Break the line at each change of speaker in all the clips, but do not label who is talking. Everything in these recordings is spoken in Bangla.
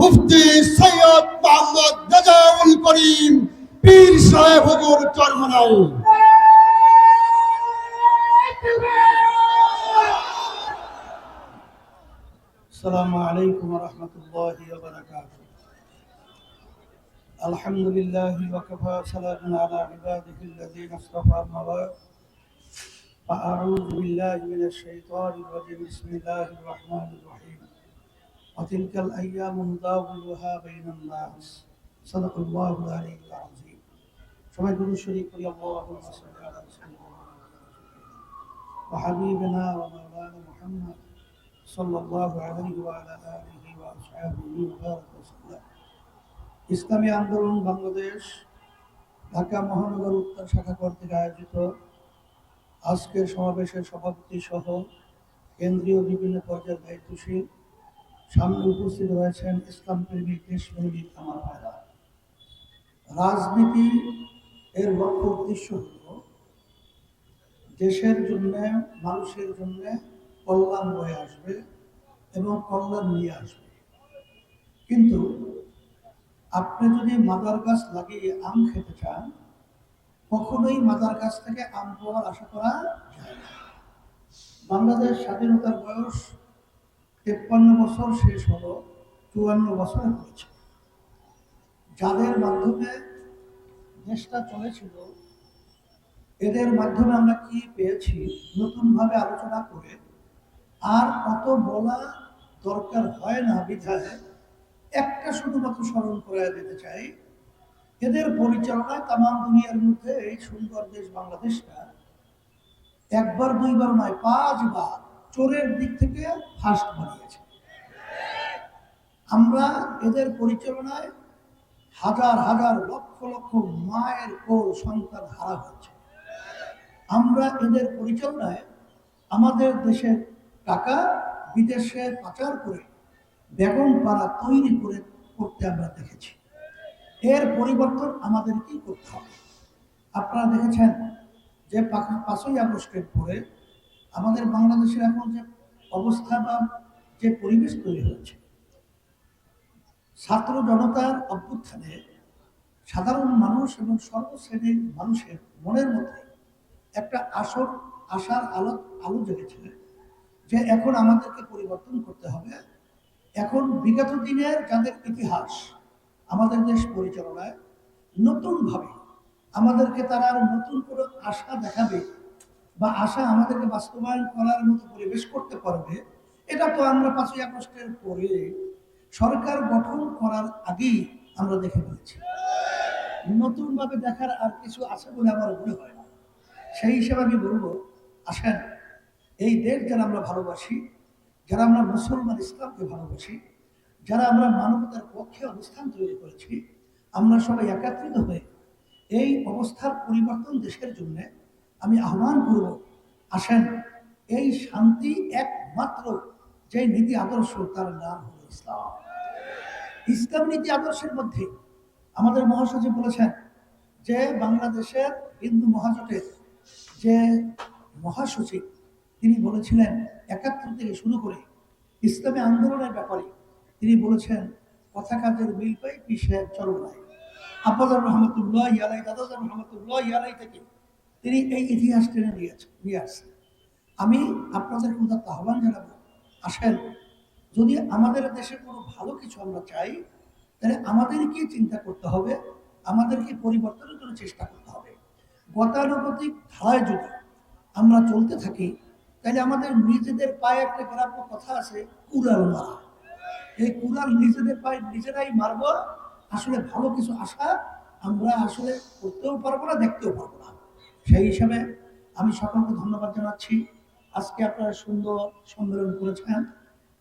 মুফতি সৈয়দ মোহাম্মদ রেজাউল করিম পীর সাহেব হুজুর চরমনাই
السلام عليكم ورحمة الله وبركاته الحمد لله وكفى سلام على عباده الذين اصطفى مواد فأعوذ بالله من الشيطان الرجيم بسم الله الرحمن الرحيم وتلك الأيام نداولها بين الناس صدق الله العلي العظيم সবাই গুরু শরীফ করি اللهم صل على سيدنا وحبيبنا ومولانا محمد صلى الله عليه وعلى آله وأصحابه وبارك وسلم ইসলামী আন্দোলন বাংলাদেশ ঢাকা মহানগর উত্তর শাখা কর্তৃক আয়োজিত আজকের সমাবেশের সভাপতি সহ কেন্দ্রীয় বিভিন্ন পর্যায়ের দায়িত্বশীল সামনে উপস্থিত রয়েছেন ইসলাম প্রেমিক দেশপ্রেমিক আমার ভাইরা। রাজনীতি এর লক্ষ্য উদ্দেশ্য হল দেশের জন্য, মানুষের জন্য কল্যাণ বয়ে আসবে এবং কল্যাণ নিয়ে আসবে। কিন্তু আপনি যদি মাদার গাছ লাগিয়ে আম খেতে চান, কখনোই মাদার গাছ থেকে আম পাওয়ার আশা করা যায় না। বাংলাদেশ স্বাধীনতার বয়স তেপ্পান্ন বছর শেষ হলো, চুয়ান্ন বছর হয়েছে। যাদের মাধ্যমে দেশটা চলেছিল, এদের মাধ্যমে আমরা কি পেয়েছি নতুনভাবে আলোচনা করে, আর অত বলা দরকার হয় না বিধায় একটা শুধুমাত্র স্মরণ করে দিতে চাই। এদের পরিচালনায় তাম দুনিয়ার মধ্যে এই সুন্দর দেশ বাংলাদেশটা একবার, দুইবার নয়, পাঁচবার চোরের দিক থেকে ফার্স্ট আমরা এদের পরিচালনায় হাজার হাজার লক্ষ লক্ষ মায়ের কোল সন্তান হারা হচ্ছে আমরা এদের পরিচালনায় আমাদের দেশের টাকা বিদেশে পাচার করে বেগম পাড়া তৈরি করে করতে আমরা দেখেছি। এর পরিবর্তন আমাদেরকেই করতে হবে। আপনারা দেখেছেন যে পাঁচই আগস্টের পরে আমাদের বাংলাদেশের এখন যে অবস্থা বা যে পরিবেশ তৈরি হয়েছে ছাত্র জনতার অভ্যুত্থানে সাধারণ মানুষ এবং সর্বশ্রেণীর মানুষের মনের মধ্যে একটা আসর, আশার আলো আলো জেগেছে যে এখন আমাদেরকে পরিবর্তন করতে হবে। এখন বিগত দিনের যাদের ইতিহাস, আমাদের দেশ পরিচালনায় নতুনভাবে আমাদেরকে তারা আর নতুন করে আশা দেখাবে বা আশা আমাদেরকে বাস্তবায়ন করার মতো পরিবেশ করতে পারবে, এটা তো আমরা পাঁচই আগস্টের পরে সরকার গঠন করার আগেই আমরা দেখে ফেলেছি। নতুনভাবে দেখার আর কিছু আছে বলে আমার মনে হয় না। সেই হিসেবে আমি বলব, আসেন, এই দেশ যারা আমরা ভালোবাসি, যারা আমরা মুসলমান ইসলামকে ভালোবাসি, যারা আমরা মানবতার পক্ষে অবস্থান তৈরি করেছি, আমরা সবাই একাত্রিত হয়ে এই অবস্থার পরিবর্তন দেশের জন্য আমি আহ্বান করব, আসেন, এই শান্তি একমাত্র যে নীতি আদর্শ তার নাম হলো ইসলাম। ইসলাম নীতি আদর্শের মধ্যে আমাদের মহাসচিব বলেছেন যে বাংলাদেশের হিন্দু মহাজোটের যে মহাসচিব, তিনি বলেছিলেন একাত্তর থেকে শুরু করে ইসলামী আন্দোলনের ব্যাপারে তিনি বলেছেন কথা কাজের মিল পাই পিসের চরমায় আব্বাজার রহমতুল্লাহ ইয়ালাই, দাদাজার রহমতুল্লাহ ইয়ালাই থেকে তিনি এই ইতিহাস টেনে নিয়ে নিয়ে আসছেন। আমি আপনাদের উদাত্ত আহ্বান জানাব, আসেন যদি আমাদের দেশে কোনো ভালো কিছু আমরা চাই, তাহলে আমাদেরকে চিন্তা করতে হবে, আমাদেরকে পরিবর্তনের জন্য চেষ্টা করতে হবে। গতানুগতিক ধারায় যদি আমরা চলতে থাকি, তাহলে আমাদের নিজেদের পায়ে একটা গ্রাম্য কথা আছে, কুড়াল মারা। এই কুড়াল নিজেদের পায়ে নিজেরাই মারবো, আসলে ভালো কিছু আশা আমরা আসলে করতেও পারব না, দেখতেও পারব না। সেই হিসাবে আমি সকলকে ধন্যবাদ জানাচ্ছি। আজকে আপনারা সুন্দর সম্মেলন করেছেন।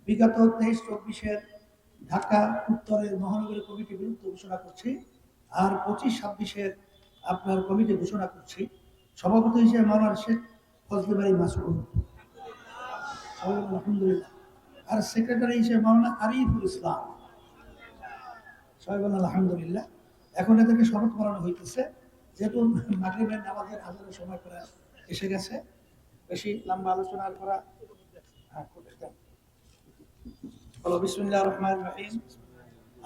বিগত তেইশ, চব্বিশের ঢাকা, উত্তরের মহানগরী কমিটি বিরুদ্ধে ঘোষণা করছি আর পঁচিশ, ছাব্বিশের আপনার কমিটি ঘোষণা করছি। সভাপতি হিসেবে মাওলানা শেখ ফজলে বাড়ি মাসুদ আলহামদুলিল্লাহ। আর সেক্রেটারি হিসেবে মাওলানা আরিফুল ইসলাম। সবাই আলহামদুলিল্লাহ। এখন এদেরকে শপথ করানো হইতেছে। যেহেতু মাগরিবের নামাজের আজানের সময় করে এসে গেছে, বেশি লম্বা আলোচনা করা হ্যাঁ।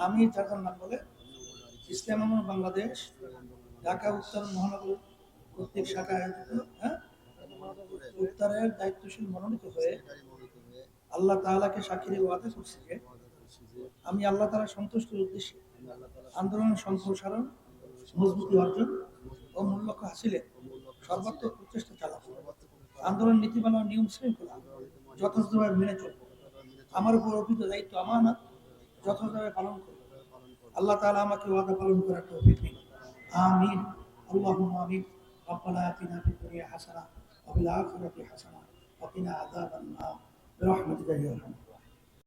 আমি তার নাম বলে ইসলাম বাংলাদেশ, ঢাকা, উত্তর মহানগর কর্তৃক শাখা আয়োজিত হ্যাঁ? উত্তরের দায়িত্বশীল মনোনীত হয়ে আল্লাহ সাক্ষী ওয়াদা করছি যে, আমি আল্লাহ তাআলা সন্তুষ্টির উদ্দেশ্যে আন্দোলন সম্প্রসারণ, মজবুতি অর্জন ও মূল লক্ষ্য হাসিলে সর্বাত্মক প্রচেষ্টা চালাবো। আন্দোলন নীতিমালা নিয়ম শৃঙ্খলা যথাযথভাবে মেনে চলব। আমার উপর অর্পিত দায়িত্ব আমানত যথাযথভাবে পালন করব আল্লাহ তাআলা আমাকে ওয়াদা পালন করার তৌফিক দিন আমিন আল্লাহুম্মা আমিন ربنا آتنا في الدنيا حسنة وفي الآخرة حسنة وقنا عذاب النار برحمتك يا أرحم الراحمين